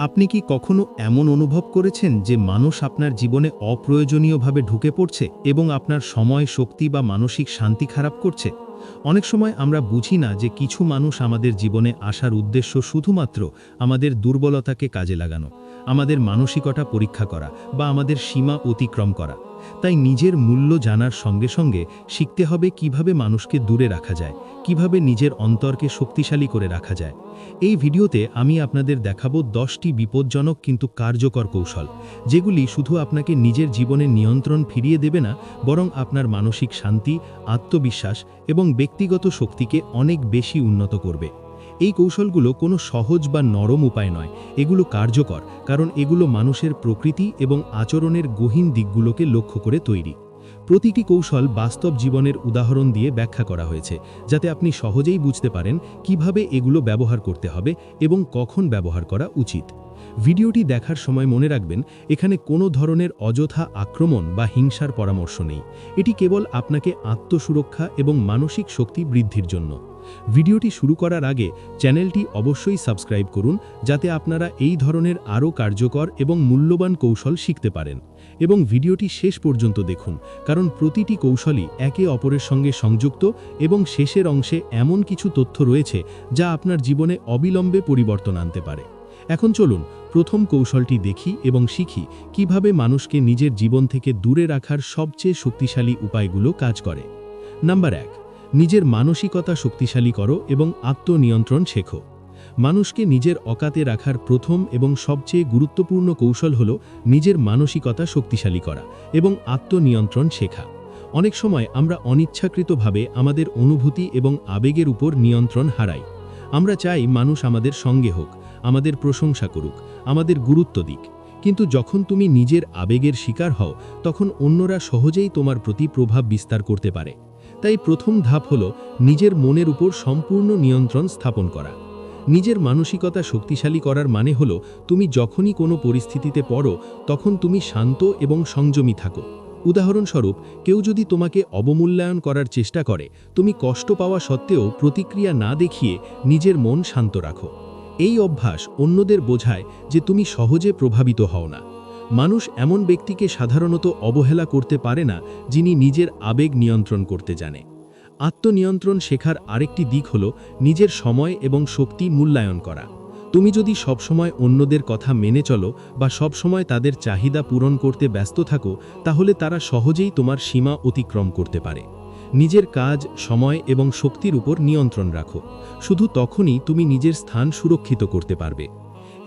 আপনি কি কখনো এমন অনুভব করেছেন যে মানুষ আপনার জীবনে অপ্রয়োজনীয়ভাবে ঢুকে পড়ছে এবং আপনার সময়, শক্তি বা মানসিক শান্তি খারাপ করছে? অনেক সময় আমরা বুঝি না যে কিছু মানুষ আমাদের জীবনে আসার উদ্দেশ্য শুধুমাত্র আমাদের দুর্বলতাকে কাজে লাগানো, আমাদের মানসিকতা পরীক্ষা করা বা আমাদের সীমা অতিক্রম করা। তাই নিজের মূল্য জানার সঙ্গে সঙ্গে শিখতে হবে কীভাবে মানুষকে দূরে রাখা যায়, কীভাবে নিজের অন্তরকে শক্তিশালী করে রাখা যায়। এই ভিডিওতে আমি আপনাদের দেখাবো দশটি বিপজ্জনক কিন্তু কার্যকর কৌশল, যেগুলি শুধু আপনাকে নিজের জীবনে নিয়ন্ত্রণ ফিরিয়ে দেবে না, বরং আপনার মানসিক শান্তি, আত্মবিশ্বাস এবং ব্যক্তিগত শক্তিকে অনেক বেশি উন্নত করবে। এই কৌশলগুলো কোনো সহজ বা নরম উপায় নয়। এগুলো কার্যকর, কারণ এগুলো মানুষের প্রকৃতি এবং আচরণের গহীন দিকগুলোকে লক্ষ্য করে তৈরি। প্রতিটি কৌশল বাস্তব জীবনের উদাহরণ দিয়ে ব্যাখ্যা করা হয়েছে, যাতে আপনি সহজেই বুঝতে পারেন কীভাবে এগুলো ব্যবহার করতে হবে এবং কখন ব্যবহার করা উচিত। ভিডিওটি দেখার সময় মনে রাখবেন, এখানে কোনো ধরনের অযথা আক্রমণ বা হিংসার পরামর্শ নেই। এটি কেবল আপনাকে আত্মসুরক্ষা এবং মানসিক শক্তি বৃদ্ধির জন্য। ভিডিওটি শুরু করার আগে চ্যানেলটি অবশ্যই সাবস্ক্রাইব করুন, যাতে আপনারা এই ধরনের আরও কার্যকর এবং মূল্যবান কৌশল শিখতে পারেন। এবং ভিডিওটি শেষ পর্যন্ত দেখুন, কারণ প্রতিটি কৌশলই একে অপরের সঙ্গে সংযুক্ত এবং শেষের অংশে এমন কিছু তথ্য রয়েছে যা আপনার জীবনে অবিলম্বে পরিবর্তন আনতে পারে। এখন চলুন, প্রথম কৌশলটি দেখি এবং শিখি কীভাবে মানুষকে নিজের জীবন থেকে দূরে রাখার সবচেয়ে শক্তিশালী উপায়গুলো কাজ করে। নাম্বার এক নিজের মানসিকতা শক্তিশালী করো এবং আত্মনিয়ন্ত্রণ শেখো। মানুষকে নিজের অকাতে রাখার প্রথম এবং সবচেয়ে গুরুত্বপূর্ণ কৌশল হল নিজের মানসিকতা শক্তিশালী করা এবং আত্মনিয়ন্ত্রণ শেখা। অনেক সময় আমরা অনিচ্ছাকৃতভাবে আমাদের অনুভূতি এবং আবেগের উপর নিয়ন্ত্রণ হারাই। আমরা চাই মানুষ আমাদের সঙ্গে হোক, আমাদের প্রশংসা করুক, আমাদের গুরুত্ব দিক। কিন্তু যখন তুমি নিজের আবেগের শিকার হও, তখন অন্যরা সহজেই তোমার প্রতি প্রভাব বিস্তার করতে পারে। তাই প্রথম ধাপ হল নিজের মনের উপর সম্পূর্ণ নিয়ন্ত্রণ স্থাপন করা। নিজের মানসিকতা শক্তিশালী করার মানে হল তুমি যখনই কোনো পরিস্থিতিতে পড়ো, তখন তুমি শান্ত এবং সংযমী থাকো। উদাহরণস্বরূপ, কেউ যদি তোমাকে অবমূল্যায়ন করার চেষ্টা করে, তুমি কষ্ট পাওয়া সত্ত্বেও প্রতিক্রিয়া না দেখিয়ে নিজের মন শান্ত রাখো। এই অভ্যাস অন্যদের বোঝায় যে তুমি সহজে প্রভাবিত হও না। মানুষ এমন ব্যক্তিকে সাধারণত অবহেলা করতে পারে না, যিনি নিজের আবেগ নিয়ন্ত্রণ করতে জানে। আত্মনিয়ন্ত্রণ শেখার আরেকটি দিক হল নিজের সময় এবং শক্তি মূল্যায়ন করা। তুমি যদি সবসময় অন্যদের কথা মেনে চলো বা সবসময় তাদের চাহিদা পূরণ করতে ব্যস্ত থাকো, তাহলে তারা সহজেই তোমার সীমা অতিক্রম করতে পারে। নিজের কাজ, সময় এবং শক্তির উপর নিয়ন্ত্রণ রাখো। শুধু তখনই তুমি নিজের স্থান সুরক্ষিত করতে পারবে।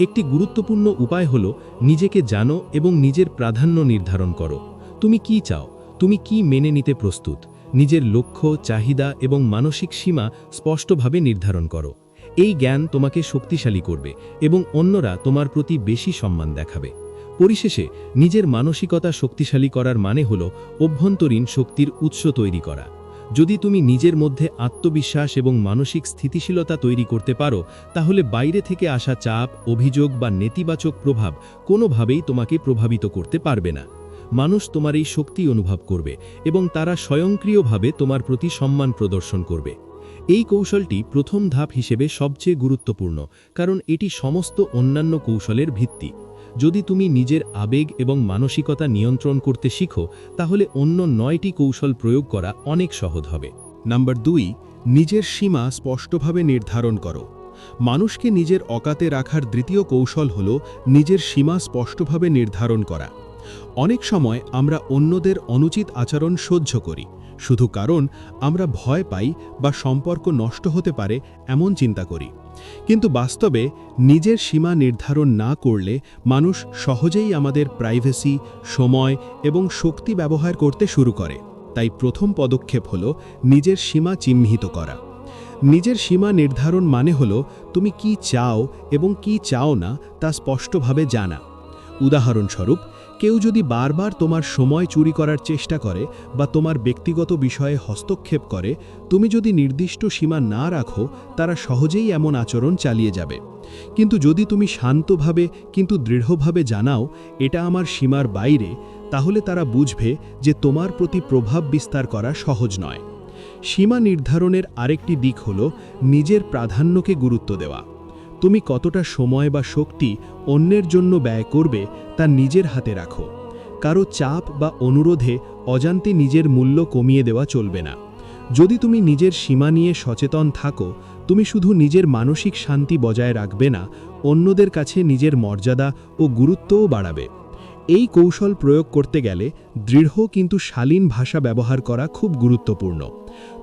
একটি গুরুত্বপূর্ণ উপায় হল নিজেকে জানো এবং নিজের প্রাধান্য নির্ধারণ করো। তুমি কি চাও? তুমি কি মেনে নিতে প্রস্তুত? নিজের লক্ষ্য, চাহিদা এবং মানসিক সীমা স্পষ্টভাবে নির্ধারণ করো। এই জ্ঞান তোমাকে শক্তিশালী করবে এবং অন্যরা তোমার প্রতি বেশি সম্মান দেখাবে। পরিশেষে, নিজের মানসিকতা শক্তিশালী করার মানে হল অভ্যন্তরীণ শক্তির উৎস তৈরি করা। যদি তুমি নিজের মধ্যে আত্মবিশ্বাস এবং মানসিক স্থিতিশীলতা তৈরি করতে পারো, তাহলে বাইরে থেকে আসা চাপ, অভিযোগ বা নেতিবাচক প্রভাব কোনোভাবেই তোমাকে প্রভাবিত করতে পারবে না। মানুষ তোমার এই শক্তি অনুভব করবে এবং তারা স্বয়ংক্রিয়ভাবে তোমার প্রতি সম্মান প্রদর্শন করবে। এই কৌশলটি প্রথম ধাপ হিসেবে সবচেয়ে গুরুত্বপূর্ণ, কারণ এটি সমস্ত অন্যান্য কৌশলের ভিত্তি। যদি তুমি নিজের আবেগ এবং মানসিকতা নিয়ন্ত্রণ করতে শিখো, তাহলে অন্য নয়টি কৌশল প্রয়োগ করা অনেক সহজ হবে। নাম্বার দুই, নিজের সীমা স্পষ্টভাবে নির্ধারণ করো। মানুষকে নিজের অকাতে রাখার দ্বিতীয় কৌশল হল নিজের সীমা স্পষ্টভাবে নির্ধারণ করা। অনেক সময় আমরা অন্যদের অনুচিত আচরণ সহ্য করি শুধু কারণ আমরা ভয় পাই বা সম্পর্ক নষ্ট হতে পারে এমন চিন্তা করি। কিন্তু বাস্তবে নিজের সীমা নির্ধারণ না করলে মানুষ সহজেই আমাদের প্রাইভেসি, সময় এবং শক্তি ব্যবহার করতে শুরু করে। তাই প্রথম পদক্ষেপ হল নিজের সীমা চিহ্নিত করা। নিজের সীমা নির্ধারণ মানে হল তুমি কি চাও এবং কি চাও না তা স্পষ্টভাবে জানা। উদাহরণস্বরূপ কেউ যদি বারবার তোমার সময় চুরি করার চেষ্টা করে বা তোমার ব্যক্তিগত বিষয়ে হস্তক্ষেপ করে, তুমি যদি নির্দিষ্ট সীমা না রাখো, তারা সহজেই এমন আচরণ চালিয়ে যাবে। কিন্তু যদি তুমি শান্তভাবে কিন্তু দৃঢ়ভাবে জানাও, এটা আমার সীমার বাইরে, তাহলে তারা বুঝবে যে তোমার প্রতি প্রভাব বিস্তার করা সহজ নয়। সীমা নির্ধারণের আরেকটি দিক হল নিজের প্রাধান্যকে গুরুত্ব দেওয়া। তুমি কতটা সময় বা শক্তি অন্যের জন্য ব্যয় করবে তা নিজের হাতে রাখো। কারও চাপ বা অনুরোধে অজান্তে নিজের মূল্য কমিয়ে দেওয়া চলবে না। যদি তুমি নিজের সীমা নিয়ে সচেতন থাকো, তুমি শুধু নিজের মানসিক শান্তি বজায় রাখবে না, অন্যদের কাছে নিজের মর্যাদা ও গুরুত্বও বাড়াবে। এই কৌশল প্রয়োগ করতে গেলে দৃঢ় কিন্তু শালীন ভাষা ব্যবহার করা খুব গুরুত্বপূর্ণ।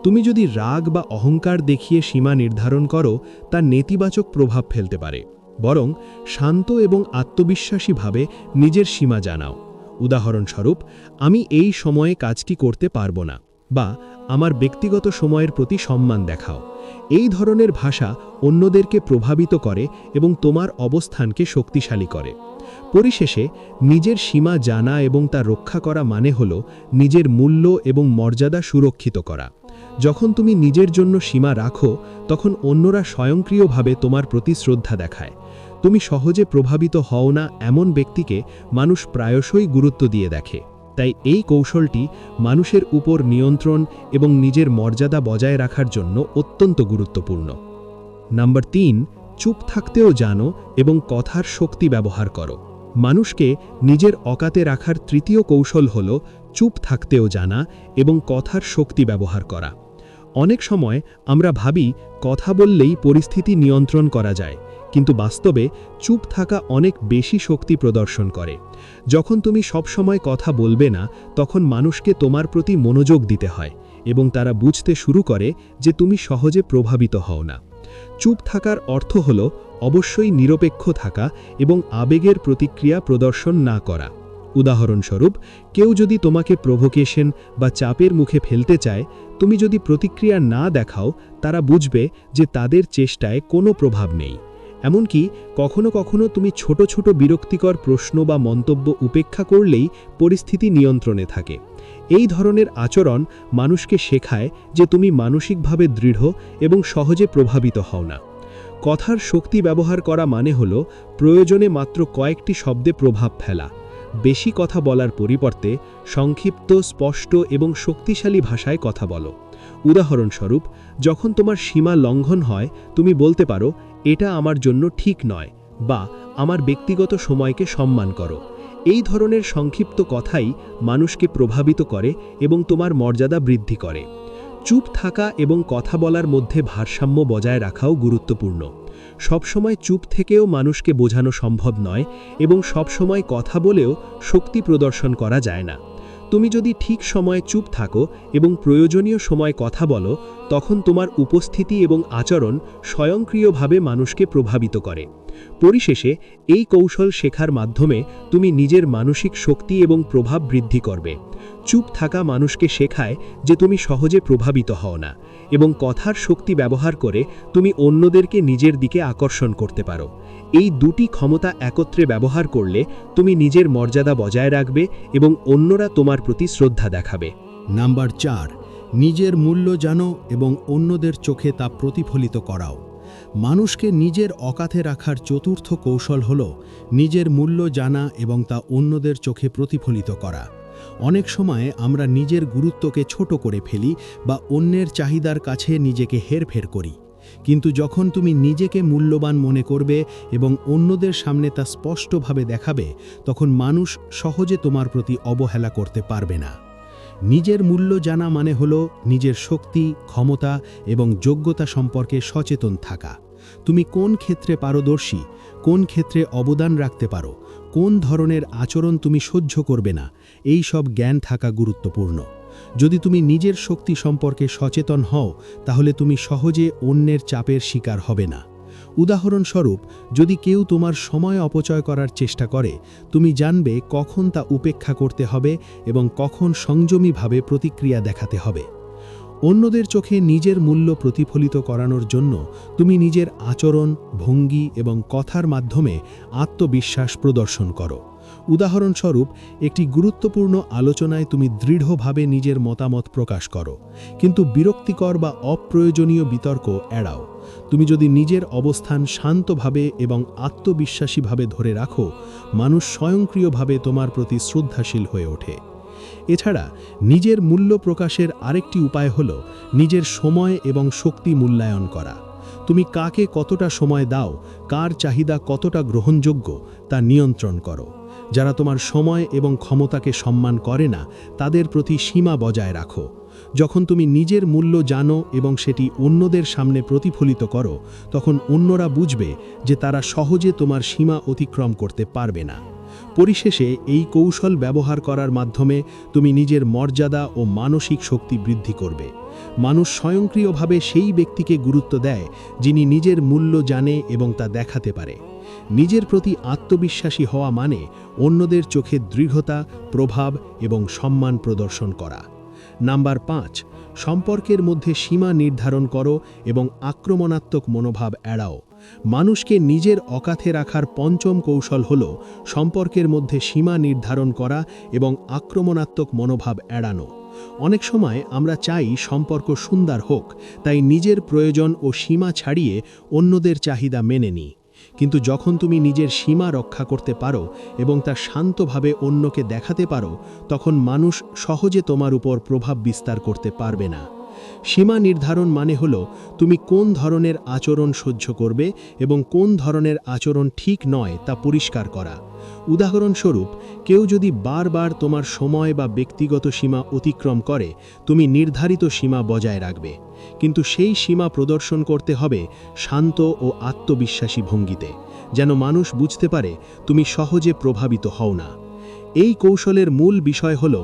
তুমি যদি রাগ বা অহংকার দেখিয়ে সীমা নির্ধারণ করো, তা নেতিবাচক প্রভাব ফেলতে পারে। বরং শান্ত এবং আত্মবিশ্বাসীভাবে নিজের সীমা জানাও। উদাহরণস্বরূপ, আমি এই সময়ে কাজটি করতে পারব না, বা আমার ব্যক্তিগত সময়ের প্রতি সম্মান দেখাও। এই ধরনের ভাষা অন্যদেরকে প্রভাবিত করে এবং তোমার অবস্থানকে শক্তিশালী করে। পরিশেষে, নিজের সীমা জানা এবং তা রক্ষা করা মানে হল নিজের মূল্য এবং মর্যাদা সুরক্ষিত করা। যখন তুমি নিজের জন্য সীমা রাখো, তখন অন্যরা স্বয়ংক্রিয়ভাবে তোমার প্রতি শ্রদ্ধা দেখায়। তুমি সহজে প্রভাবিত হও না এমন ব্যক্তিকে মানুষ প্রায়শই গুরুত্ব দিয়ে দেখে। তাই এই কৌশলটি মানুষের উপর নিয়ন্ত্রণ এবং নিজের মর্যাদা বজায় রাখার জন্য অত্যন্ত গুরুত্বপূর্ণ। নাম্বার তিন, চুপ থাকতেও জানো এবং কথার শক্তি ব্যবহার করো। মানুষকে নিজের অকাতে রাখার তৃতীয় কৌশল হল চুপ থাকতেও জানা এবং কথার শক্তি ব্যবহার করা। অনেক সময় আমরা ভাবি, কথা বললেই পরিস্থিতি নিয়ন্ত্রণ করা যায়, কিন্তু বাস্তবে চুপ থাকা অনেক বেশি শক্তি প্রদর্শন করে। যখন তুমি সবসময় কথা বলবে না, তখন মানুষকে তোমার প্রতি মনোযোগ দিতে হয় এবং তারা বুঝতে শুরু করে যে তুমি সহজে প্রভাবিত হও না। চুপ থাকার অর্থ হল, অবশ্যই নিরপেক্ষ থাকা এবং আবেগের প্রতিক্রিয়া প্রদর্শন না করা। উদাহরণস্বরূপ, কেউ যদি তোমাকে প্রভোকেশন বা চাপের মুখে ফেলতে চায়, তুমি যদি প্রতিক্রিয়া না দেখাও, তারা বুঝবে যে তাদের চেষ্টায় কোনো প্রভাব নেই। এমনকি কখনো কখনো তুমি ছোট ছোট বিরক্তিকর প্রশ্ন বা মন্তব্য উপেক্ষা করলেই পরিস্থিতি নিয়ন্ত্রণে থাকে। এই ধরনের আচরণ মানুষকে শেখায় যে তুমি মানসিকভাবে দৃঢ় এবং সহজে প্রভাবিত হও না। কথার শক্তি ব্যবহার করা মানে হল, প্রয়োজনে মাত্র কয়েকটি শব্দে প্রভাব ফেলা। বেশি কথা বলার পরিবর্তে সংক্ষিপ্ত, স্পষ্ট এবং শক্তিশালী ভাষায় কথা বলো। উদাহরণস্বরূপ, যখন তোমার সীমা লঙ্ঘন হয়, তুমি বলতে পারো, এটা আমার জন্য ঠিক নয় বা আমার ব্যক্তিগত সময়কে সম্মান করো এই ধরনের সংক্ষিপ্ত কথাই মানুষকে প্রভাবিত করে এবং তোমার মর্যাদা বৃদ্ধি করে। চুপ থাকা এবং কথা বলার মধ্যে ভারসাম্য বজায় রাখাও গুরুত্বপূর্ণ। সবসময় চুপ থেকেও মানুষকে বোঝানো সম্ভব নয় এবং সবসময় কথা বলেও শক্তি প্রদর্শন করা যায় না। তুমি যদি ঠিক সময়ে চুপ থাকো এবং প্রয়োজনীয় সময় কথা বলো তখন তোমার উপস্থিতি এবং আচরণ স্বয়ংক্রিয়ভাবে মানুষকে প্রভাবিত করে। পরিশেষে, এই কৌশল শেখার মাধ্যমে তুমি নিজের মানসিক শক্তি এবং প্রভাব বৃদ্ধি করবে। চুপ থাকা মানুষকে শেখায় যে তুমি সহজে প্রভাবিত হও না এবং কথার শক্তি ব্যবহার করে তুমি অন্যদেরকে নিজের দিকে আকর্ষণ করতে পারো। এই দুটি ক্ষমতা একত্রে ব্যবহার করলে তুমি নিজের মর্যাদা বজায় রাখবে এবং অন্যরা তোমার প্রতি শ্রদ্ধা দেখাবে। নাম্বার চার নিজের মূল্য জানো এবং অন্যদের চোখে তা প্রতিফলিত করাও। মানুষকে নিজের অকাথে রাখার চতুর্থ কৌশল হল নিজের মূল্য জানা এবং তা অন্যদের চোখে প্রতিফলিত করা। অনেক সময় আমরা নিজের গুরুত্বকে ছোট করে ফেলি বা অন্যের চাহিদার কাছে নিজেকে হেরফের করি। কিন্তু যখন তুমি নিজেকে মূল্যবান মনে করবে এবং অন্যদের সামনে তা স্পষ্টভাবে দেখাবে, তখন মানুষ সহজে তোমার প্রতি অবহেলা করতে পারবে না। নিজের মূল্য জানা মানে হল নিজের শক্তি, ক্ষমতা এবং যোগ্যতা সম্পর্কে সচেতন থাকা। তুমি কোন ক্ষেত্রে পারদর্শী, কোন ক্ষেত্রে অবদান রাখতে পারো, কোন ধরনের আচরণ তুমি সহ্য করবে না, এই সব জ্ঞান থাকা গুরুত্বপূর্ণ। যদি তুমি নিজের শক্তি সম্পর্কে সচেতন হও, তাহলে তুমি সহজে অন্যের চাপের শিকার হবে না। উদাহরণস্বরূপ, যদি কেউ তোমার সময় অপচয় করার চেষ্টা করে, তুমি জানবে কখন তা উপেক্ষা করতে হবে এবং কখন সংযমীভাবে প্রতিক্রিয়া দেখাতে হবে। অন্যদের চোখে নিজের মূল্য প্রতিফলিত করানোর জন্য তুমি নিজের আচরণ, ভঙ্গি এবং কথার মাধ্যমে আত্মবিশ্বাস প্রদর্শন করো। উদাহরণস্বরূপ, একটি গুরুত্বপূর্ণ আলোচনায় তুমি দৃঢ়ভাবে নিজের মতামত প্রকাশ করো। কিন্তু বিরক্তিকর বা অপ্রয়োজনীয় বিতর্ক এড়াও। তুমি যদি নিজের অবস্থান শান্তভাবে এবং আত্মবিশ্বাসীভাবে ধরে রাখো, মানুষ স্বয়ংক্রিয়ভাবে তোমার প্রতি শ্রদ্ধাশীল হয়ে ওঠে। এছাড়া, নিজের মূল্য প্রকাশের আরেকটি উপায় হল নিজের সময় এবং শক্তি মূল্যায়ন করা। তুমি কাকে কতটা সময় দাও, কার চাহিদা কতটা গ্রহণযোগ্য, তা নিয়ন্ত্রণ করো। যারা তোমার সময় এবং ক্ষমতাকে সম্মান করে না, তাদের প্রতি সীমা বজায় রাখো। যখন তুমি নিজের মূল্য জানো এবং সেটি অন্যদের সামনে প্রতিফলিত করো, তখন অন্যরা বুঝবে যে তারা সহজে তোমার সীমা অতিক্রম করতে পারবে না। পরিশেষে এই কৌশল ব্যবহার করার মাধ্যমে তুমি নিজের মর্যাদা ও মানসিক শক্তি বৃদ্ধি করবে। মানুষ স্বয়ংক্রিয়ভাবে সেই ব্যক্তিকে গুরুত্ব দেয় যিনি নিজের মূল্য জানে এবং তা দেখাতে পারে। নিজের প্রতি আত্মবিশ্বাসী হওয়া মানে অন্যদের চোখে দৃঢ়তা, প্রভাব এবং সম্মান প্রদর্শন করা। নাম্বার পাঁচ, সম্পর্কের মধ্যে সীমা নির্ধারণ করো এবং আক্রমণাত্মক মনোভাব এড়াও। মানুষকে নিজের অকাথে রাখার পঞ্চম কৌশল হল সম্পর্কের মধ্যে সীমা নির্ধারণ করা এবং আক্রমণাত্মক মনোভাব এড়ানো। অনেক সময় আমরা চাই সম্পর্ক সুন্দর হোক, তাই নিজের প্রয়োজন ও সীমা ছাড়িয়ে অন্যদের চাহিদা মেনে নিই। কিন্তু যখন তুমি নিজের সীমা রক্ষা করতে পারো এবং তা শান্তভাবে অন্যকে দেখাতে পারো, তখন মানুষ সহজে তোমার উপর প্রভাব বিস্তার করতে পারবে না। সীমা নির্ধারণ মানে হল তুমি কোন ধরনের আচরণ সহ্য করবে এবং কোন ধরনের আচরণ ঠিক নয় তা পরিষ্কার করা। উদাহরণস্বরূপ, কেউ যদি বারবার তোমার সময় বা ব্যক্তিগত সীমা অতিক্রম করে, তুমি নির্ধারিত সীমা বজায় রাখবে। কিন্তু সেই সীমা প্রদর্শন করতে হবে শান্ত ও আত্মবিশ্বাসী ভঙ্গিতে, যেন মানুষ বুঝতে পারে তুমি সহজে প্রভাবিত হও না। এই কৌশলের মূল বিষয় হল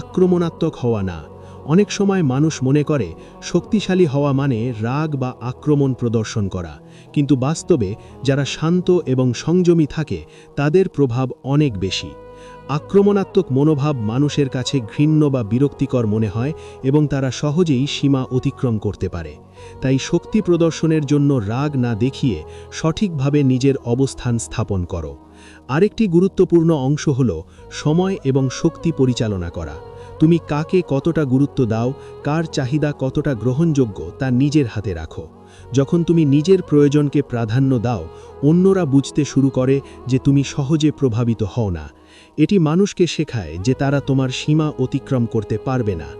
আক্রমণাত্মক হওয়া না। অনেক সময় মানুষ মনে করে, শক্তিশালী হওয়া মানে রাগ বা আক্রমণ প্রদর্শন করা, কিন্তু বাস্তবে যারা শান্ত এবং সংযমী থাকে, তাদের প্রভাব অনেক বেশি। আক্রমণাত্মক মনোভাব মানুষের কাছে ঘৃণ্য বা বিরক্তিকর মনে হয় এবং তারা সহজেই সীমা অতিক্রম করতে পারে। তাই শক্তি প্রদর্শনের জন্য রাগ না দেখিয়ে সঠিকভাবে নিজের অবস্থান স্থাপন করো। আরেকটি গুরুত্বপূর্ণ অংশ হল সময় এবং শক্তি পরিচালনা করা। তুমি কাকে কতটা গুরুত্ব দাও, কার চাহিদা কতটা গ্রহণযোগ্য তা নিজের হাতে রাখো। যখন তুমি নিজের প্রয়োজনকে প্রাধান্য দাও, অন্যরা বুঝতে শুরু করে যে তুমি সহজে প্রভাবিত হও না। এটি মানুষকে শেখায় যে তারা তোমার সীমা অতিক্রম করতে পারবে না।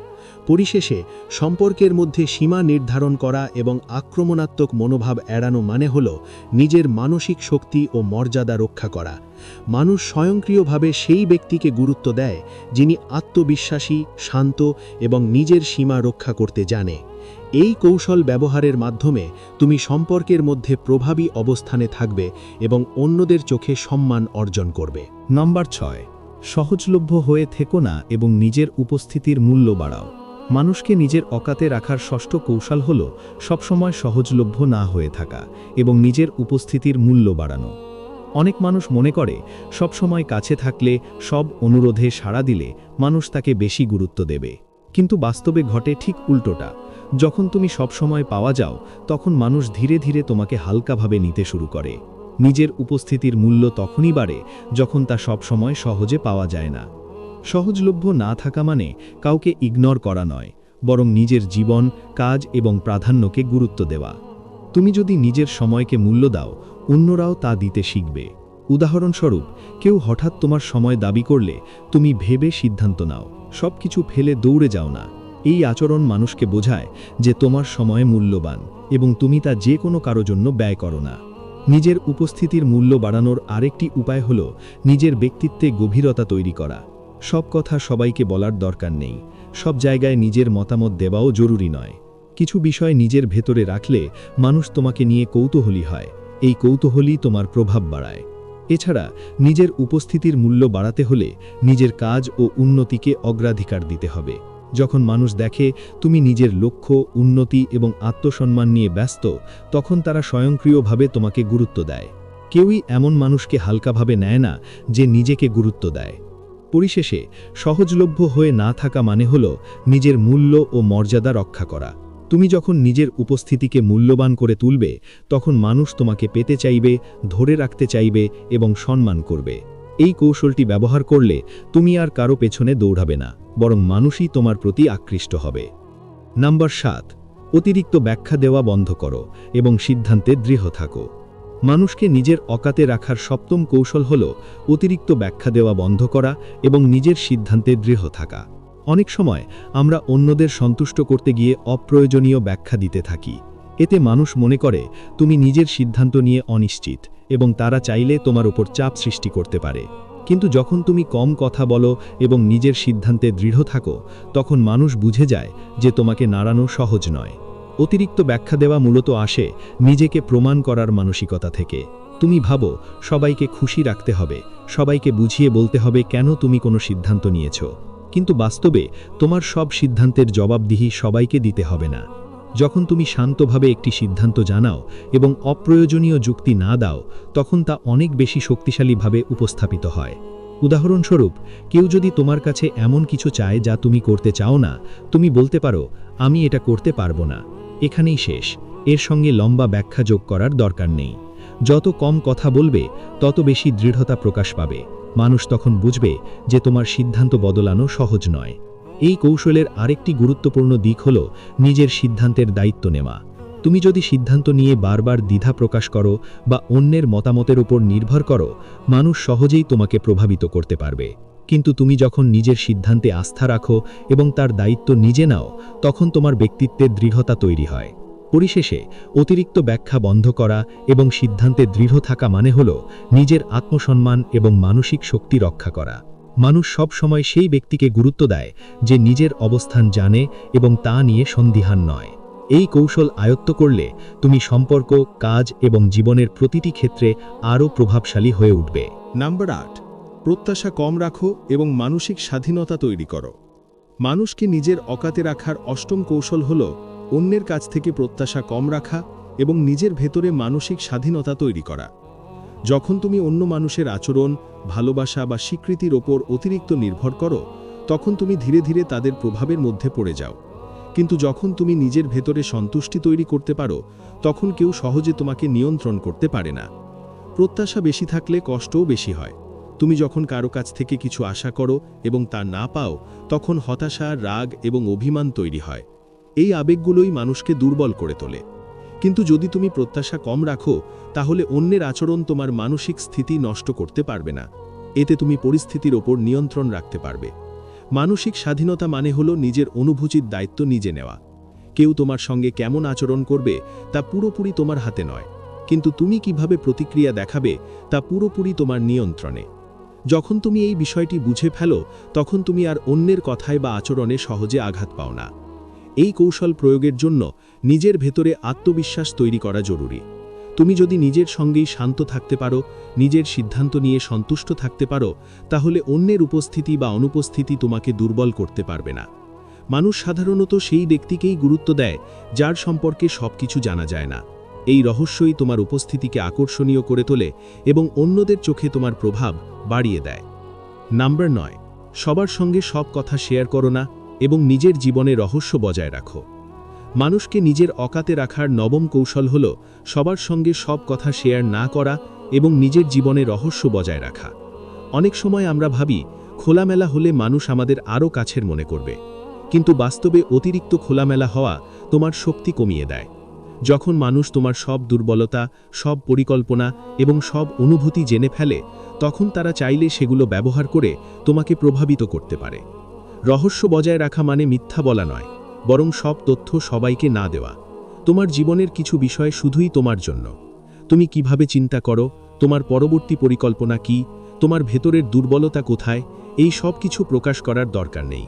পরিশেষে, সম্পর্কের মধ্যে সীমা নির্ধারণ করা এবং আক্রমণাত্মক মনোভাব এড়ানো মানে হল নিজের মানসিক শক্তি ও মর্যাদা রক্ষা করা। মানুষ স্বয়ংক্রিয়ভাবে সেই ব্যক্তিকে গুরুত্ব দেয় যিনি আত্মবিশ্বাসী, শান্ত এবং নিজের সীমা রক্ষা করতে জানে। এই কৌশল ব্যবহারের মাধ্যমে তুমি সম্পর্কের মধ্যে প্রভাবী অবস্থানে থাকবে এবং অন্যদের চোখে সম্মান অর্জন করবে। নম্বর ছয় সহজলভ্য হয়ে থেকো না এবং নিজের উপস্থিতির মূল্য বাড়াও। মানুষকে নিজের অকাতে রাখার ষষ্ঠ কৌশল হল সবসময় সহজলভ্য না হয়ে থাকা এবং নিজের উপস্থিতির মূল্য বাড়ানো। অনেক মানুষ মনে করে, সবসময় কাছে থাকলে সব অনুরোধে সাড়া দিলে মানুষ তাকে বেশি গুরুত্ব দেবে। কিন্তু বাস্তবে ঘটে ঠিক উল্টোটা। যখন তুমি সবসময় পাওয়া যাও, তখন মানুষ ধীরে ধীরে তোমাকে হালকাভাবে নিতে শুরু করে। নিজের উপস্থিতির মূল্য তখনই বাড়ে যখন তা সবসময় সহজে পাওয়া যায় না। সহজলভ্য না থাকা মানে কাউকে ইগনোর করা নয়, বরং নিজের জীবন, কাজ এবং প্রাধান্যকে গুরুত্ব দেওয়া। তুমি যদি নিজের সময়কে মূল্য দাও, অন্যরাও তা দিতে শিখবে। উদাহরণস্বরূপ, কেউ হঠাৎ তোমার সময় দাবি করলে তুমি ভেবে সিদ্ধান্ত নাও সব কিছু ফেলে দৌড়ে যাও না। এই আচরণ মানুষকে বোঝায় যে তোমার সময় মূল্যবান এবং তুমি তা যে কোনো কারও জন্য ব্যয় করো না। নিজের উপস্থিতির মূল্য বাড়ানোর আরেকটি উপায় হল নিজের ব্যক্তিত্বে গভীরতা তৈরি করা। সব কথা সবাইকে বলার দরকার নেই। সব জায়গায় নিজের মতামত দেওয়াও জরুরি নয়। কিছু বিষয় নিজের ভেতরে রাখলে মানুষ তোমাকে নিয়ে কৌতূহলী হয়। এই কৌতূহলই তোমার প্রভাব বাড়ায়। এছাড়া নিজের উপস্থিতির মূল্য বাড়াতে হলে নিজের কাজ ও উন্নতিকে অগ্রাধিকার দিতে হবে। যখন মানুষ দেখে তুমি নিজের লক্ষ্য, উন্নতি এবং আত্মসম্মান নিয়ে ব্যস্ত, তখন তারা স্বয়ংক্রিয়ভাবে তোমাকে গুরুত্ব দেয়। কেউই এমন মানুষকে হালকাভাবে নেয় না যে নিজেকে গুরুত্ব দেয়। পরিশেষে, সহজলভ্য হয়ে না থাকা মানে হল নিজের মূল্য ও মর্যাদা রক্ষা করা। তুমি যখন নিজের উপস্থিতিকে মূল্যবান করে তুলবে, তখন মানুষ তোমাকে পেতে চাইবে, ধরে রাখতে চাইবে এবং সম্মান করবে। এই কৌশলটি ব্যবহার করলে তুমি আর কারও পেছনে দৌড়াবে না, বরং মানুষই তোমার প্রতি আকৃষ্ট হবে। নাম্বার সাত, অতিরিক্ত ব্যাখ্যা দেওয়া বন্ধ করো এবং সিদ্ধান্তে দৃঢ় থাকো। মানুষকে নিজের অকাতে রাখার সপ্তম কৌশল হল অতিরিক্ত ব্যাখ্যা দেওয়া বন্ধ করা এবং নিজের সিদ্ধান্তে দৃঢ় থাকা। অনেক সময় আমরা অন্যদের সন্তুষ্ট করতে গিয়ে অপ্রয়োজনীয় ব্যাখ্যা দিতে থাকি। এতে মানুষ মনে করে, তুমি নিজের সিদ্ধান্ত নিয়ে অনিশ্চিত। এবং তারা চাইলে তোমার উপর চাপ সৃষ্টি করতে পারে। কিন্তু যখন তুমি কম কথা বলো এবং নিজের সিদ্ধান্তে দৃঢ় থাকো, তখন মানুষ বুঝে যায় যে তোমাকে নাড়ানো সহজ নয়। অতিরিক্ত ব্যাখ্যা দেওয়া মূলত আসে নিজেকে প্রমাণ করার মানসিকতা থেকে। তুমি ভাবো, সবাইকে খুশি রাখতে হবে, সবাইকে বুঝিয়ে বলতে হবে কেন তুমি কোনো সিদ্ধান্ত নিয়েছ। কিন্তু বাস্তবে তোমার সব সিদ্ধান্তের জবাবদিহি সবাইকে দিতে হবে না। যখন তুমি শান্তভাবে একটি সিদ্ধান্ত জানাও এবং অপ্রয়োজনীয় যুক্তি না দাও, তখন তা অনেক বেশি শক্তিশালীভাবে উপস্থাপিত হয়। উদাহরণস্বরূপ, কেউ যদি তোমার কাছে এমন কিছু চায় যা তুমি করতে চাও না, তুমি বলতে পারো, আমি এটা করতে পারব না। এখানেই শেষ। এর সঙ্গে লম্বা ব্যাখ্যা যোগ করার দরকার নেই। যত কম কথা বলবে, তত বেশি দৃঢ়তা প্রকাশ পাবে। মানুষ তখন বুঝবে যে তোমার সিদ্ধান্ত বদলানো সহজ নয়। এই কৌশলের আরেকটি গুরুত্বপূর্ণ দিক হল নিজের সিদ্ধান্তের দায়িত্ব নেওয়া। তুমি যদি সিদ্ধান্ত নিয়ে বারবার দ্বিধা প্রকাশ করো বা অন্যের মতামতের উপর নির্ভর করো, মানুষ সহজেই তোমাকে প্রভাবিত করতে পারবে। কিন্তু তুমি যখন নিজের সিদ্ধান্তে আস্থা রাখো এবং তার দায়িত্ব নিজে নাও, তখন তোমার ব্যক্তিত্বের দৃঢ়তা তৈরি হয়। পরিশেষে, অতিরিক্ত ব্যাখ্যা বন্ধ করা এবং সিদ্ধান্তে দৃঢ় থাকা মানে হল নিজের আত্মসম্মান এবং মানসিক শক্তি রক্ষা করা। মানুষ সব সময় সেই ব্যক্তিকে গুরুত্ব দেয় যে নিজের অবস্থান জানে এবং তা নিয়ে সন্দিহান নয়। এই কৌশল আয়ত্ত করলে তুমি সম্পর্ক, কাজ এবং জীবনের প্রতিটি ক্ষেত্রে আরও প্রভাবশালী হয়ে উঠবে। নাম্বার আট, প্রত্যাশা কম রাখো এবং মানসিক স্বাধীনতা তৈরি করো। মানুষকে নিজের অকাতে রাখার অষ্টম কৌশল হল অন্যের কাছ থেকে প্রত্যাশা কম রাখা এবং নিজের ভেতরে মানসিক স্বাধীনতা তৈরি করা। যখন তুমি অন্য মানুষের আচরণ, ভালোবাসা বা স্বীকৃতির ওপর অতিরিক্ত নির্ভর করো, তখন তুমি ধীরে ধীরে তাদের প্রভাবের মধ্যে পড়ে যাও। কিন্তু যখন তুমি নিজের ভেতরে সন্তুষ্টি তৈরি করতে পারো, তখন কেউ সহজে তোমাকে নিয়ন্ত্রণ করতে পারে না। প্রত্যাশা বেশি থাকলে কষ্টও বেশি হয়। তুমি যখন কারও কাছ থেকে কিছু আশা করো এবং তা না পাও, তখন হতাশা, রাগ এবং অভিমান তৈরি হয়। এই আবেগগুলোই মানুষকে দুর্বল করে তোলে। কিন্তু যদি তুমি প্রত্যাশা কম রাখো, তাহলে অন্যের আচরণ তোমার মানসিক স্থিতি নষ্ট করতে পারবে না। এতে তুমি পরিস্থিতির ওপর নিয়ন্ত্রণ রাখতে পারবে। মানসিক স্বাধীনতা মানে হলো নিজের অনুভূতির দায়িত্ব নিজে নেওয়া। কেউ তোমার সঙ্গে কেমন আচরণ করবে, তা পুরোপুরি তোমার হাতে নয়। কিন্তু তুমি কীভাবে প্রতিক্রিয়া দেখাবে, তা পুরোপুরি তোমার নিয়ন্ত্রণে। যখন তুমি এই বিষয়টি বুঝে ফেলো, তখন তুমি আর অন্যের কথায় বা আচরণে সহজে আঘাত পাও না। এই কৌশল প্রয়োগের জন্য নিজের ভেতরে আত্মবিশ্বাস তৈরি করা জরুরি। তুমি যদি নিজের সঙ্গেই শান্ত থাকতে পারো, নিজের সিদ্ধান্ত নিয়ে সন্তুষ্ট থাকতে পারো, তাহলে অন্যের উপস্থিতি বা অনুপস্থিতি তোমাকে দুর্বল করতে পারবে না। মানুষ সাধারণত সেই ব্যক্তিকেই গুরুত্ব দেয়, যার সম্পর্কে সবকিছু জানা যায় না। এই রহস্যই তোমার উপস্থিতিকে আকর্ষণীয় করে তোলে এবং অন্যদের চোখে তোমার প্রভাব বাড়িয়ে দেয়। নাম্বার নয়, সবার সঙ্গে সব কথা শেয়ার করো না এবং নিজের জীবনে রহস্য বজায় রাখো। মানুষকে নিজের অকাতে রাখার নবম কৌশল হল সবার সঙ্গে সব কথা শেয়ার না করা এবং নিজের জীবনে রহস্য বজায় রাখা। অনেক সময় আমরা ভাবি, খোলামেলা হলে মানুষ আমাদের আরও কাছের মনে করবে। কিন্তু বাস্তবে অতিরিক্ত খোলামেলা হওয়া তোমার শক্তি কমিয়ে দেয়। যখন মানুষ তোমার সব দুর্বলতা, সব পরিকল্পনা এবং সব অনুভূতি জেনে ফেলে, তখন তারা চাইলে সেগুলো ব্যবহার করে তোমাকে প্রভাবিত করতে পারে। রহস্য বজায় রাখা মানে মিথ্যা বলা নয়, বরং সব তথ্য সবাইকে না দেওয়া। তোমার জীবনের কিছু বিষয় শুধুই তোমার জন্য। তুমি কীভাবে চিন্তা করো, তোমার পরবর্তী পরিকল্পনা কি, তোমার ভেতরের দুর্বলতা কোথায়, এই সব কিছু প্রকাশ করার দরকার নেই।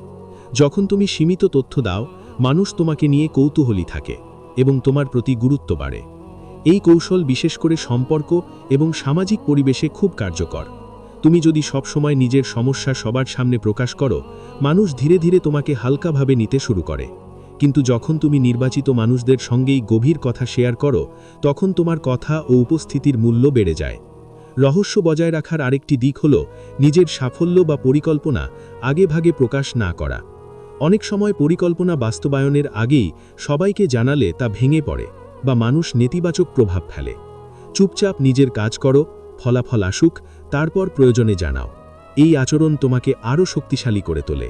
যখন তুমি সীমিত তথ্য দাও, মানুষ তোমাকে নিয়ে কৌতূহলী থাকে এবং তোমার প্রতি গুরুত্ব বাড়ে। এই কৌশল বিশেষ করে সম্পর্ক এবং সামাজিক পরিবেশে খুব কার্যকর। তুমি যদি সবসময় নিজের সমস্যা সবার সামনে প্রকাশ করো, মানুষ ধীরে ধীরে তোমাকে হালকাভাবে নিতে শুরু করে। কিন্তু যখন তুমি নির্বাচিত মানুষদের সঙ্গেই গভীর কথা শেয়ার করো, তখন তোমার কথা ও উপস্থিতির মূল্য বেড়ে যায়। রহস্য বজায় রাখার আরেকটি দিক হল নিজের সাফল্য বা পরিকল্পনা আগেভাগে প্রকাশ না করা। অনেক সময় পরিকল্পনা বাস্তবায়নের আগেই সবাইকে জানালে তা ভেঙে পড়ে বা মানুষ নেতিবাচক প্রভাব ফেলে। চুপচাপ নিজের কাজ করো, ফলাফল আসুক তারপর প্রয়োজনে জানাও। এই আচরণ তোমাকে আরও শক্তিশালী করে তোলে।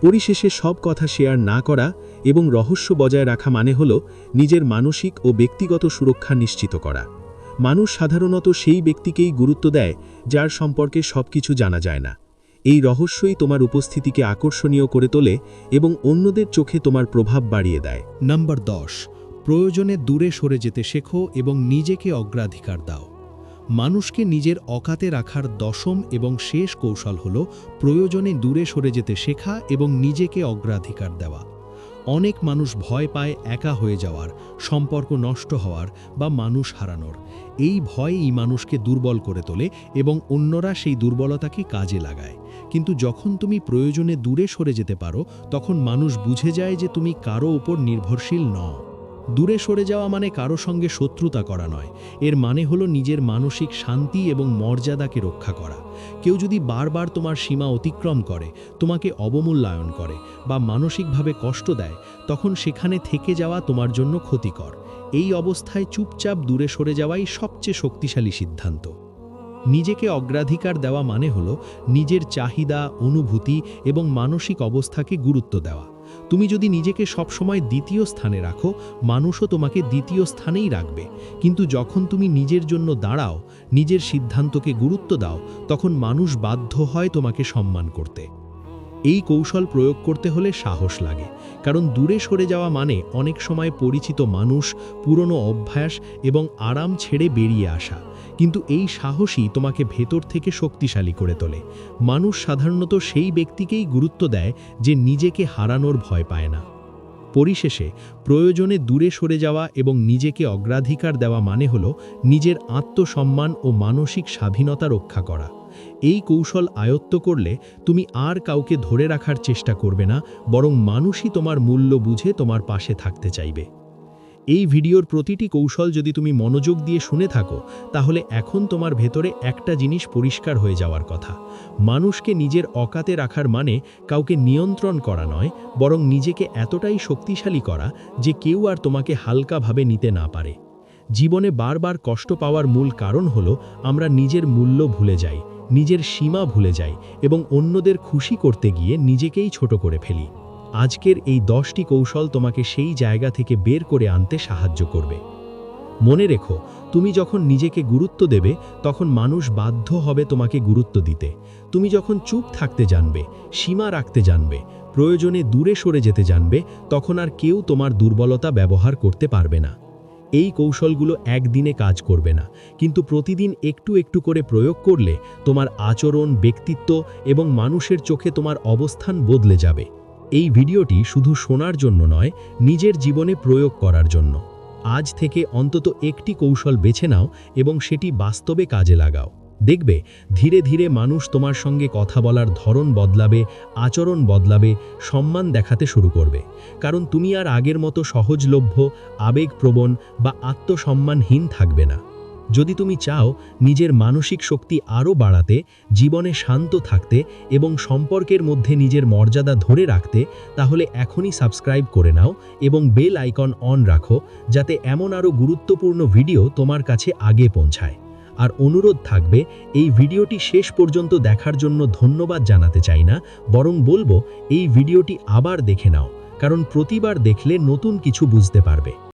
পরিশেষে সব কথা শেয়ার না করা এবং রহস্য বজায় রাখা মানে হল নিজের মানসিক ও ব্যক্তিগত সুরক্ষা নিশ্চিত করা। মানুষ সাধারণত সেই ব্যক্তিকেই গুরুত্ব দেয় যার সম্পর্কে সবকিছু জানা যায় না। এই রহস্যই তোমার উপস্থিতিকে আকর্ষণীয় করে তোলে এবং অন্যদের চোখে তোমার প্রভাব বাড়িয়ে দেয়। নাম্বার দশ, প্রয়োজনে দূরে সরে যেতে শেখো এবং নিজেকে অগ্রাধিকার দাও। মানুষকে নিজের অকাতে রাখার দশম এবং শেষ কৌশল হল প্রয়োজনে দূরে সরে যেতে শেখা এবং নিজেকে অগ্রাধিকার দেওয়া। অনেক মানুষ ভয় পায় একা হয়ে যাওয়ার, সম্পর্ক নষ্ট হওয়ার বা মানুষ হারানোর। এই ভয়ই মানুষকে দুর্বল করে তোলে এবং অন্যরা সেই দুর্বলতাকে কাজে লাগায়। কিন্তু যখন তুমি প্রয়োজনে দূরে সরে যেতে পারো, তখন মানুষ বুঝে যায় যে তুমি কারও উপর নির্ভরশীল নও। দূরে সরে যাওয়া মানে কারও সঙ্গে শত্রুতা করা নয়। এর মানে হলো নিজের মানসিক শান্তি এবং মর্যাদাকে রক্ষা করা। কেউ যদি বারবার তোমার সীমা অতিক্রম করে, তোমাকে অবমূল্যায়ন করে বা মানসিকভাবে কষ্ট দেয়, তখন সেখানে থেকে যাওয়া তোমার জন্য ক্ষতিকর। এই অবস্থায় চুপচাপ দূরে সরে যাওয়াই সবচেয়ে শক্তিশালী সিদ্ধান্ত। নিজেকে অগ্রাধিকার দেওয়া মানে হলো নিজের চাহিদা, অনুভূতি এবং মানসিক অবস্থাকে গুরুত্ব দেওয়া। তুমি যদি নিজেকে সবসময় দ্বিতীয় স্থানে রাখো, মানুষও তোমাকে দ্বিতীয় স্থানেই রাখবে। কিন্তু যখন তুমি নিজের জন্য দাঁড়াও, নিজের সিদ্ধান্তকে গুরুত্ব দাও, তখন মানুষ বাধ্য হয় তোমাকে সম্মান করতে। এই কৌশল প্রয়োগ করতে হলে সাহস লাগে, কারণ দূরে সরে যাওয়া মানে অনেক সময় পরিচিত মানুষ, পুরনো অভ্যাস এবং আরাম ছেড়ে বেরিয়ে আসা। কিন্তু এই সাহসই তোমাকে ভেতর থেকে শক্তিশালী করে তোলে। মানুষ সাধারণত সেই ব্যক্তিকেই গুরুত্ব দেয় যে নিজেকে হারানোর ভয় পায় না। পরিশেষে, প্রয়োজনে দূরে সরে যাওয়া এবং নিজেকে অগ্রাধিকার দেওয়া মানে হল নিজের আত্মসম্মান ও মানসিক স্বাধীনতা রক্ষা করা। এই কৌশল আয়ত্ত করলে তুমি আর কাউকে ধরে রাখার চেষ্টা করবে না, বরং মানুষই তোমার মূল্য বুঝে তোমার পাশে থাকতে চাইবে। এই ভিডিওর প্রতিটি কৌশল যদি তুমি মনোযোগ দিয়ে শুনে থাকো, তাহলে এখন তোমার ভেতরে একটা জিনিস পরিষ্কার হয়ে যাওয়ার কথা। মানুষকে নিজের অকাতে রাখার মানে কাউকে নিয়ন্ত্রণ করা নয়, বরং নিজেকে এতটাই শক্তিশালী করা যে কেউ আর তোমাকে হালকাভাবে নিতে না পারে। জীবনে বারবার কষ্ট পাওয়ার মূল কারণ হলো আমরা নিজের মূল্য ভুলে যাই, নিজের সীমা ভুলে যাই এবং অন্যদের খুশি করতে গিয়ে নিজেকেই ছোট করে ফেলি। আজকের এই দশটি কৌশল তোমাকে সেই জায়গা থেকে বের করে আনতে সাহায্য করবে। মনে রেখো, তুমি যখন নিজেকে গুরুত্ব দেবে, তখন মানুষ বাধ্য হবে তোমাকে গুরুত্ব দিতে। তুমি যখন চুপ থাকতে জানবে, সীমা রাখতে জানবে, প্রয়োজনে দূরে সরে যেতে জানবে, তখন আর কেউ তোমার দুর্বলতা ব্যবহার করতে পারবে না। এই কৌশলগুলো একদিনে কাজ করবে না, কিন্তু প্রতিদিন একটু একটু করে প্রয়োগ করলে তোমার আচরণ, ব্যক্তিত্ব এবং মানুষের চোখে তোমার অবস্থান বদলে যাবে। এই ভিডিওটি শুধু শোনার জন্য নয়, নিজের জীবনে প্রয়োগ করার জন্য। আজ থেকে অন্তত একটি কৌশল বেছে নাও এবং সেটি বাস্তবে কাজে লাগাও। দেখবে, ধীরে ধীরে মানুষ তোমার সঙ্গে কথা বলার ধরন বদলাবে, আচরণ বদলাবে, সম্মান দেখাতে শুরু করবে। কারণ তুমি আর আগের মতো সহজলভ্য, আবেগপ্রবণ বা আত্মসম্মানহীন থাকবে না। যদি তুমি চাও নিজের মানসিক শক্তি আরও বাড়াতে, জীবনে শান্ত থাকতে এবং সম্পর্কের মধ্যে নিজের মর্যাদা ধরে রাখতে, তাহলে এখনই সাবস্ক্রাইব করে নাও এবং বেল আইকন অন রাখো যাতে এমন আরও গুরুত্বপূর্ণ ভিডিও তোমার কাছে আগে পৌঁছায়। আর অনুরোধ থাকবে, এই ভিডিওটি শেষ পর্যন্ত দেখার জন্য ধন্যবাদ জানাতে চাই না, বরং বলব, এই ভিডিওটি আবার দেখে নাও, কারণ প্রতিবার দেখলে নতুন কিছু বুঝতে পারবে।